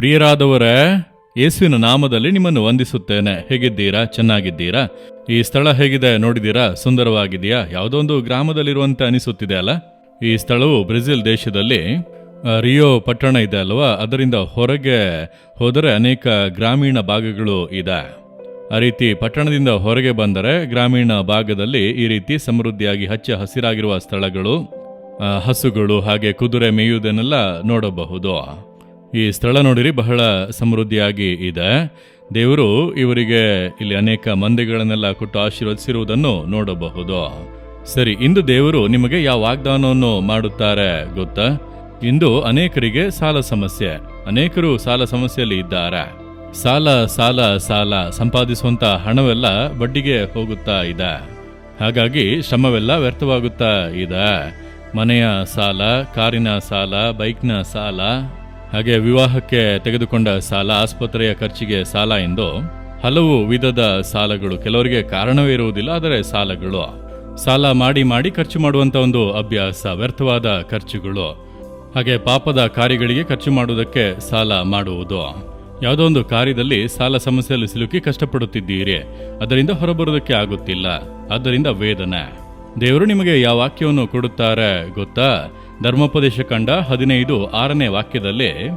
ಪ್ರಿಯರಾದವರೇ, ಯೇಸುವಿನ ನಾಮದಲ್ಲಿ ನಿಮ್ಮನ್ನು ವಂದಿಸುತ್ತೇನೆ. ಹೇಗಿದ್ದೀರಾ? ಚೆನ್ನಾಗಿದ್ದೀರಾ? ಈ ಸ್ಥಳ ಹೇಗಿದೆ ನೋಡಿದ್ದೀರಾ? ಸುಂದರವಾಗಿದೆಯಾ? ಯಾವುದೋ ಒಂದು ಗ್ರಾಮದಲ್ಲಿರುವಂತೆ ಅನಿಸುತ್ತಿದೆ ಅಲ್ಲ? ಈ ಸ್ಥಳವು ಬ್ರೆಜಿಲ್ ದೇಶದಲ್ಲಿ ರಿಯೋ ಪಟ್ಟಣ ಇದೆ ಅಲ್ವಾ? ಅದರಿಂದ ಹೊರಗೆ ಹೋದರೆ ಅನೇಕ ಗ್ರಾಮೀಣ ಭಾಗಗಳು ಇದೆ. ಆ ರೀತಿ ಪಟ್ಟಣದಿಂದ ಹೊರಗೆ ಬಂದರೆ ಗ್ರಾಮೀಣ ಭಾಗದಲ್ಲಿ ಈ ರೀತಿ ಸಮೃದ್ಧಿಯಾಗಿ ಹಚ್ಚ ಹಸಿರಾಗಿರುವ ಸ್ಥಳಗಳು ಹಸುಗಳು ಹಾಗೆ ಕುದುರೆ ಮೇಯುವುದನ್ನೆಲ್ಲ ನೋಡಬಹುದು. ಈ ಸ್ಥಳ ನೋಡಿರಿ, ಬಹಳ ಸಮೃದ್ಧಿಯಾಗಿ ಇದೆ. ದೇವರು ಇವರಿಗೆ ಇಲ್ಲಿ ಅನೇಕ ಮಂದಿಗಳನ್ನೆಲ್ಲ ಕೊಟ್ಟು ಆಶೀರ್ವದಿಸಿರುವುದನ್ನು ನೋಡಬಹುದು. ಸರಿ, ಇಂದು ದೇವರು ನಿಮಗೆ ಯಾವ ವಾಗ್ದಾನವನ್ನು ಮಾಡುತ್ತಾರೆ ಗೊತ್ತಾ? ಇಂದು ಅನೇಕರಿಗೆ ಸಾಲ ಸಮಸ್ಯೆ. ಅನೇಕರು ಸಾಲ ಸಮಸ್ಯೆಯಲ್ಲಿ ಇದ್ದಾರೆ. ಸಾಲ ಸಾಲ ಸಾಲ ಸಂಪಾದಿಸುವಂತ ಹಣವೆಲ್ಲ ಬಡ್ಡಿಗೆ ಹೋಗುತ್ತಾ ಇದೆ. ಹಾಗಾಗಿ ಶ್ರಮವೆಲ್ಲ ವ್ಯರ್ಥವಾಗುತ್ತಾ ಇದೆ. ಮನೆಯ ಸಾಲ, ಕಾರಿನ ಸಾಲ, ಬೈಕ್ನ ಸಾಲ ಹಾಗೆ ವಿವಾಹಕ್ಕೆ ತೆಗೆದುಕೊಂಡ ಸಾಲ ಆಸ್ಪತ್ರೆಯ ಖರ್ಚಿಗೆ ಸಾಲ ಎಂದು ಹಲವು ವಿಧದ ಸಾಲಗಳು. ಕೆಲವರಿಗೆ ಕಾರಣವೇ ಇರುವುದಿಲ್ಲ, ಆದರೆ ಸಾಲಗಳು. ಸಾಲ ಮಾಡಿ ಮಾಡಿ ಖರ್ಚು ಮಾಡುವಂತ ಒಂದು ಅಭ್ಯಾಸ, ವ್ಯರ್ಥವಾದ ಖರ್ಚುಗಳು. ಹಾಗೆ ಪಾಪದ ಕಾರ್ಯಗಳಿಗೆ ಖರ್ಚು ಮಾಡುವುದಕ್ಕೆ ಸಾಲ ಮಾಡುವುದು. ಯಾವುದೋ ಒಂದು ಕಾರ್ಯದಲ್ಲಿ ಸಾಲ ಸಮಸ್ಯೆಯಲ್ಲಿ ಸಿಲುಕಿ ಕಷ್ಟಪಡುತ್ತಿದ್ದೀರಿ. ಅದರಿಂದ ಹೊರಬರುವುದಕ್ಕೆ ಆಗುತ್ತಿಲ್ಲ. ಆದ್ದರಿಂದ ವೇದನೆ. ದೇವರು ನಿಮಗೆ ಯಾವ ವಾಕ್ಯವನ್ನು ಕೊಡುತ್ತಾರೆ ಗೊತ್ತಾ? ಧರ್ಮೋಪದೇಶ ಕಂಡ ಹದಿನೈದು, ಆರನೇ ವಾಕ್ಯದಲ್ಲಿ,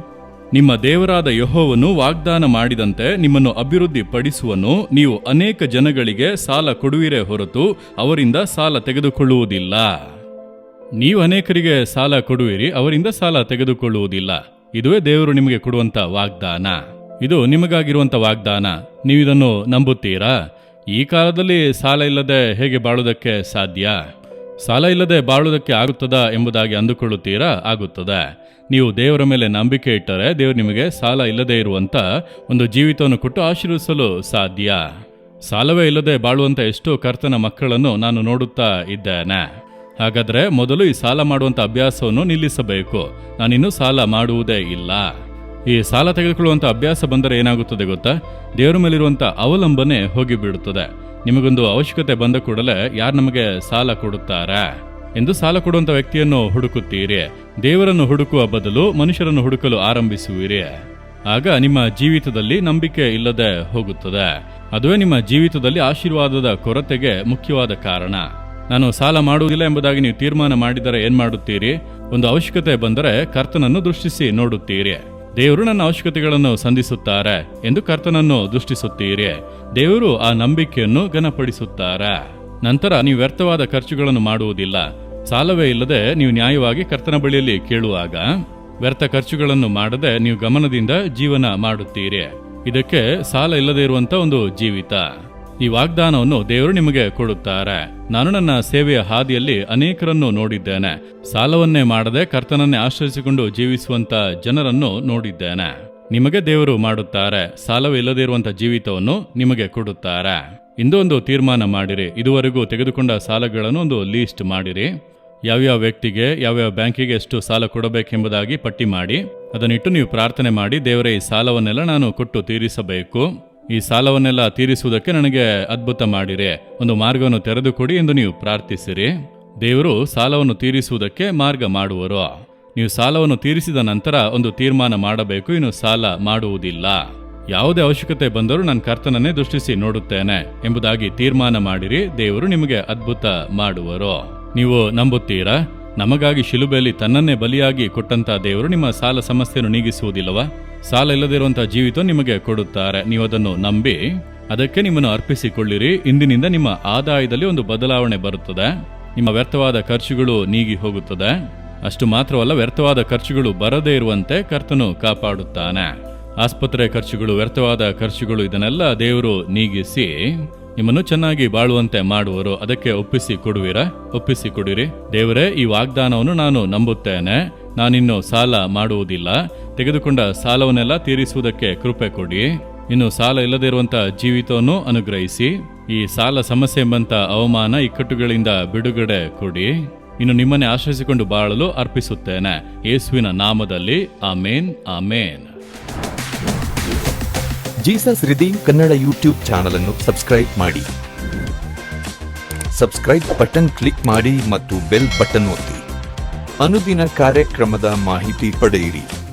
ನಿಮ್ಮ ದೇವರಾದ ಯಹೋವನ್ನು ವಾಗ್ದಾನ ಮಾಡಿದಂತೆ ನಿಮ್ಮನ್ನು ಅಭಿವೃದ್ಧಿ ಪಡಿಸುವನು ನೀವು ಅನೇಕ ಜನಗಳಿಗೆ ಸಾಲ ಕೊಡುವಿರೇ ಹೊರತು ಅವರಿಂದ ಸಾಲ ತೆಗೆದುಕೊಳ್ಳುವುದಿಲ್ಲ. ನೀವು ಅನೇಕರಿಗೆ ಸಾಲ ಕೊಡುವಿರಿ, ಅವರಿಂದ ಸಾಲ ತೆಗೆದುಕೊಳ್ಳುವುದಿಲ್ಲ. ಇದುವೇ ದೇವರು ನಿಮಗೆ ಕೊಡುವಂತ ವಾಗ್ದಾನ. ಇದು ನಿಮಗಾಗಿರುವಂಥ ವಾಗ್ದಾನ. ನೀವು ಇದನ್ನು ನಂಬುತ್ತೀರಾ? ಈ ಕಾಲದಲ್ಲಿ ಸಾಲ ಇಲ್ಲದೆ ಹೇಗೆ ಬಾಳುವುದಕ್ಕೆ ಸಾಧ್ಯ? ಸಾಲ ಇಲ್ಲದೆ ಬಾಳುವುದಕ್ಕೆ ಆಗುತ್ತದಾ ಎಂಬುದಾಗಿ ಅಂದುಕೊಳ್ಳುತ್ತೀರಾ? ಆಗುತ್ತದೆ. ನೀವು ದೇವರ ಮೇಲೆ ನಂಬಿಕೆ ಇಟ್ಟರೆ ದೇವರು ನಿಮಗೆ ಸಾಲ ಇಲ್ಲದೆ ಇರುವಂಥ ಒಂದು ಜೀವಿತವನ್ನು ಕೊಟ್ಟು ಆಶೀರ್ವಿಸಲು ಸಾಧ್ಯ. ಸಾಲವೇ ಇಲ್ಲದೆ ಬಾಳುವಂಥ ಎಷ್ಟೋ ಕರ್ತನ ಮಕ್ಕಳನ್ನು ನಾನು ನೋಡುತ್ತಾ ಇದ್ದೇನೆ. ಹಾಗಾದರೆ ಮೊದಲು ಈ ಸಾಲ ಮಾಡುವಂಥ ಅಭ್ಯಾಸವನ್ನು ನಿಲ್ಲಿಸಬೇಕು. ನಾನಿನ್ನೂ ಸಾಲ ಮಾಡುವುದೇ ಇಲ್ಲ. ಈ ಸಾಲ ತೆಗೆದುಕೊಳ್ಳುವಂಥ ಅಭ್ಯಾಸ ಬಂದರೆ ಏನಾಗುತ್ತದೆ ಗೊತ್ತಾ? ದೇವರ ಮೇಲಿರುವಂಥ ಅವಲಂಬನೆ ಹೋಗಿ ಬಿಡುತ್ತದೆ ನಿಮಗೊಂದು ಅವಶ್ಯಕತೆ ಬಂದ ಕೂಡಲೇ ಯಾರು ನಮಗೆ ಸಾಲ ಕೊಡುತ್ತಾರಾ? ಎಂದು ಸಾಲ ಕೊಡುವಂತ ವ್ಯಕ್ತಿಯನ್ನು ಹುಡುಕುತ್ತೀರಿ. ದೇವರನ್ನು ಹುಡುಕುವ ಬದಲು ಮನುಷ್ಯರನ್ನು ಹುಡುಕಲು ಆರಂಭಿಸುವಿರಿ. ಆಗ ನಿಮ್ಮ ಜೀವಿತದಲ್ಲಿ ನಂಬಿಕೆ ಇಲ್ಲದೆ ಹೋಗುತ್ತದೆ. ಅದುವೇ ನಿಮ್ಮ ಜೀವಿತದಲ್ಲಿ ಆಶೀರ್ವಾದದ ಕೊರತೆಗೆ ಮುಖ್ಯವಾದ ಕಾರಣ. ನಾನು ಸಾಲ ಮಾಡುವುದಿಲ್ಲ ಎಂಬುದಾಗಿ ನೀವು ತೀರ್ಮಾನ ಮಾಡಿದರೆ ಏನ್ ಮಾಡುತ್ತೀರಿ? ಒಂದು ಅವಶ್ಯಕತೆ ಬಂದರೆ ಕರ್ತನನ್ನು ದೃಷ್ಟಿಸಿ ನೋಡುತ್ತೀರಿ. ದೇವರು ನನ್ನ ಅವಶ್ಯಕತೆಗಳನ್ನು ಸಂಧಿಸುತ್ತಾರೆ ಎಂದು ಕರ್ತನನ್ನು ದೃಷ್ಟಿಸುತ್ತೀರಿ. ದೇವರು ಆ ನಂಬಿಕೆಯನ್ನು ಘನಪಡಿಸುತ್ತಾರೆ. ನಂತರ ನೀವು ವ್ಯರ್ಥವಾದ ಖರ್ಚುಗಳನ್ನು ಮಾಡುವುದಿಲ್ಲ. ಸಾಲವೇ ಇಲ್ಲದೆ ನೀವು ನ್ಯಾಯವಾಗಿ ಕರ್ತನ ಬಳಿಯಲ್ಲಿ ಕೇಳುವಾಗ, ವ್ಯರ್ಥ ಖರ್ಚುಗಳನ್ನು ಮಾಡದೆ ನೀವು ಗಮನದಿಂದ ಜೀವನ ಮಾಡುತ್ತೀರಿ. ಇದಕ್ಕೆ ಸಾಲ ಇಲ್ಲದೆ ಇರುವಂತ ಒಂದು ಜೀವಿತ. ಈ ವಾಗ್ದಾನವನ್ನು ದೇವರು ನಿಮಗೆ ಕೊಡುತ್ತಾರೆ. ನಾನು ನನ್ನ ಸೇವೆಯ ಹಾದಿಯಲ್ಲಿ ಅನೇಕರನ್ನು ನೋಡಿದ್ದೇನೆ. ಸಾಲವನ್ನೇ ಮಾಡದೆ ಕರ್ತನನ್ನೇ ಆಶ್ರಯಿಸಿಕೊಂಡು ಜೀವಿಸುವಂತ ಜನರನ್ನು ನೋಡಿದ್ದೇನೆ. ನಿಮಗೆ ದೇವರು ಮಾಡುತ್ತಾರೆ. ಸಾಲವಿಲ್ಲದೆ ಇರುವಂತ ಜೀವಿತವನ್ನು ನಿಮಗೆ ಕೊಡುತ್ತಾರೆ. ಇಂದು ಒಂದು ತೀರ್ಮಾನ ಮಾಡಿರಿ. ಇದುವರೆಗೂ ತೆಗೆದುಕೊಂಡ ಸಾಲಗಳನ್ನು ಒಂದು ಲೀಸ್ಟ್ ಮಾಡಿರಿ. ಯಾವ್ಯಾವ ವ್ಯಕ್ತಿಗೆ, ಯಾವ್ಯಾವ ಬ್ಯಾಂಕಿಗೆ ಎಷ್ಟು ಸಾಲ ಕೊಡಬೇಕೆಂಬುದಾಗಿ ಪಟ್ಟಿ ಮಾಡಿ. ಅದನ್ನಿಟ್ಟು ನೀವು ಪ್ರಾರ್ಥನೆ ಮಾಡಿ, ದೇವರೇ, ಈ ಸಾಲವನ್ನೆಲ್ಲ ನಾನು ಕೊಟ್ಟು ತೀರಿಸಬೇಕು. ಈ ಸಾಲವನ್ನೆಲ್ಲ ತೀರಿಸುವುದಕ್ಕೆ ನನಗೆ ಅದ್ಭುತ ಮಾಡಿರಿ. ಒಂದು ಮಾರ್ಗವನ್ನು ತೆರೆದುಕೊಡಿ ಎಂದು ನೀವು ಪ್ರಾರ್ಥಿಸಿರಿ. ದೇವರು ಸಾಲವನ್ನು ತೀರಿಸುವುದಕ್ಕೆ ಮಾರ್ಗ ಮಾಡುವರು. ನೀವು ಸಾಲವನ್ನು ತೀರಿಸಿದ ನಂತರ ಒಂದು ತೀರ್ಮಾನ ಮಾಡಬೇಕು. ಇನ್ನು ಸಾಲ ಮಾಡುವುದಿಲ್ಲ. ಯಾವುದೇ ಅವಶ್ಯಕತೆ ಬಂದರೂ ನಾನು ಕರ್ತನನ್ನೇ ದೃಷ್ಟಿಸಿ ನೋಡುತ್ತೇನೆ ಎಂಬುದಾಗಿ ತೀರ್ಮಾನ ಮಾಡಿರಿ. ದೇವರು ನಿಮಗೆ ಅದ್ಭುತ ಮಾಡುವರು. ನೀವು ನಂಬುತ್ತೀರಾ? ನಮಗಾಗಿ ಶಿಲುಬೆಯಲ್ಲಿ ತನ್ನನ್ನೇ ಬಲಿಯಾಗಿ ಕೊಟ್ಟಂತ ದೇವರು ನಿಮ್ಮ ಸಾಲ ಸಮಸ್ಯೆಯನ್ನು ನೀಗಿಸುವುದಿಲ್ಲವಾ? ಸಾಲ ಇಲ್ಲದಿರುವಂತಹ ಜೀವಿತ ನಿಮಗೆ ಕೊಡುತ್ತಾರೆ. ನೀವು ಅದನ್ನು ನಂಬಿ ಅದಕ್ಕೆ ನಿಮ್ಮನ್ನು ಅರ್ಪಿಸಿಕೊಳ್ಳಿರಿ. ಇಂದಿನಿಂದ ನಿಮ್ಮ ಆದಾಯದಲ್ಲಿ ಒಂದು ಬದಲಾವಣೆ ಬರುತ್ತದೆ. ನಿಮ್ಮ ವ್ಯರ್ಥವಾದ ಖರ್ಚುಗಳು ನೀಗಿ ಹೋಗುತ್ತದೆ. ಅಷ್ಟು ಮಾತ್ರವಲ್ಲ, ವ್ಯರ್ಥವಾದ ಖರ್ಚುಗಳು ಬರದೇ ಇರುವಂತೆ ಕರ್ತನು ಕಾಪಾಡುತ್ತಾನೆ. ಆಸ್ಪತ್ರೆ ಖರ್ಚುಗಳು, ವ್ಯರ್ಥವಾದ ಖರ್ಚುಗಳು, ಇದನ್ನೆಲ್ಲ ದೇವರು ನೀಗಿಸಿ ನಿಮ್ಮನ್ನು ಚೆನ್ನಾಗಿ ಬಾಳುವಂತೆ ಮಾಡುವರು. ಅದಕ್ಕೆ ಒಪ್ಪಿಸಿ ಕೊಡುವಿರಾ, ಒಪ್ಪಿಸಿ ಕೊಡಿರಿ. ದೇವರೇ, ಈ ವಾಗ್ದಾನವನ್ನು ನಾನು ನಂಬುತ್ತೇನೆ. ನಾನಿನ್ನು ಸಾಲ ಮಾಡುವುದಿಲ್ಲ. ತೆಗೆದುಕೊಂಡ ಸಾಲವನ್ನೆಲ್ಲ ತೀರಿಸುವುದಕ್ಕೆ ಕೃಪೆ ಕೊಡಿ. ಇನ್ನು ಸಾಲ ಇಲ್ಲದೇ ಇರುವಂತ ಜೀವಿತವನ್ನು ಅನುಗ್ರಹಿಸಿ. ಈ ಸಾಲ ಸಮಸ್ಯೆ ಎಂಬಂತ ಅವಮಾನ ಇಕ್ಕಟ್ಟುಗಳಿಂದ ಬಿಡುಗಡೆ ಕೊಡಿ. ಇನ್ನು ನಿಮ್ಮನ್ನೇ ಆಶ್ರಯಿಸಿಕೊಂಡು ಬಾಳಲು ಅರ್ಪಿಸುತ್ತೇನೆ. ಯೇಸುವಿನ ನಾಮದಲ್ಲಿ amen amen. Jesus redeem Kannada YouTube channel ಅನ್ನು ಸಬ್ಸ್ಕ್ರೈಬ್ ಮಾಡಿ. ಸಬ್ಸ್ಕ್ರೈಬ್ ಬಟನ್ ಕ್ಲಿಕ್ ಮಾಡಿ ಮತ್ತು ಬೆಲ್ ಬಟನ್ ಒತ್ತಿ. ಅನುದಿನ ಕಾರ್ಯಕ್ರಮದ ಮಾಹಿತಿ ಪಡೆಯಿರಿ.